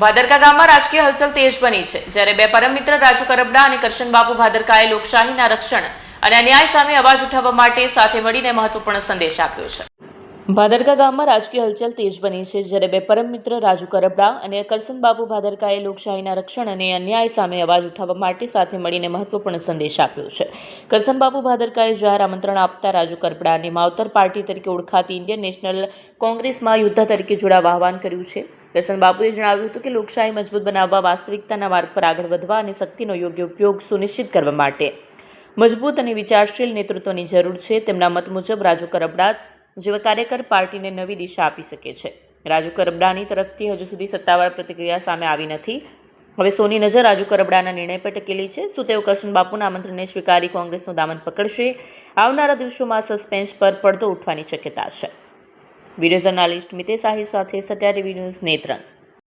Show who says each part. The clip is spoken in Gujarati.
Speaker 1: ભાદરકા ગામમાં રાજકીય હલચલ તેજ બની છે. જ્યારે બે પરમ મિત્ર રાજુ કરબડા અને કરશન બાપુ ભાદરકાએ લોકશાહીના રક્ષણ અને અન્યાય સામે અવાજ ઉઠાવવા માટે સાથે મળીને મહત્વપૂર્ણ સંદેશ આપ્યો છે. ભાદરકા ગામમાં રાજકીય હલચલ તેજ બની છે. જ્યારે બે પરમ મિત્ર રાજુ કરબડા અને કરશન બાપુ ભાદરકાએ લોકશાહીના રક્ષણ અને અન્યાય સામે અવાજ ઉઠાવવા માટે સાથે મળીને મહત્વપૂર્ણ સંદેશ આપ્યો છે. કરશન બાપુ ભાદરકાએ જાહેર આમંત્રણ આપતા રાજુ કરબડાને માવતર પાર્ટી તરીકે ઓળખાતી ઇન્ડિયન નેશનલ કોંગ્રેસમાં યોદ્ધા તરીકે જોડાવા આહવાન કર્યું છે. કરશન બાપુએ જણાવ્યું હતું કે લોકશાહી મજબૂત બનાવવા, વાસ્તવિકતાના માર્ગ પર આગળ વધવા અને શક્તિનો યોગ્ય ઉપયોગ સુનિશ્ચિત કરવા માટે મજબૂત અને વિચારશીલ નેતૃત્વની જરૂર છે. તેમના મત મુજબ રાજુ કરબડા જેવા કાર્યકર પાર્ટીને નવી દિશા આપી શકે છે. રાજુ કરબડાની તરફથી હજુ સુધી સત્તાવાર પ્રતિક્રિયા સામે આવી નથી. હવે સોની નજર રાજુ કરબડાના નિર્ણય પર ટકેલી છે. શું તેઓ કરશન બાપુના આમંત્રણને સ્વીકારી કોંગ્રેસનું દામન પકડશે? આવનારા દિવસોમાં સસ્પેન્સ પર પડદો ઉઠવાની શક્યતા છે. વીડિયો જર્નાલિસ્ટ મિતેશ આહિર સાથે સત્યા ટીવી ન્યૂઝ નેત્રંગ.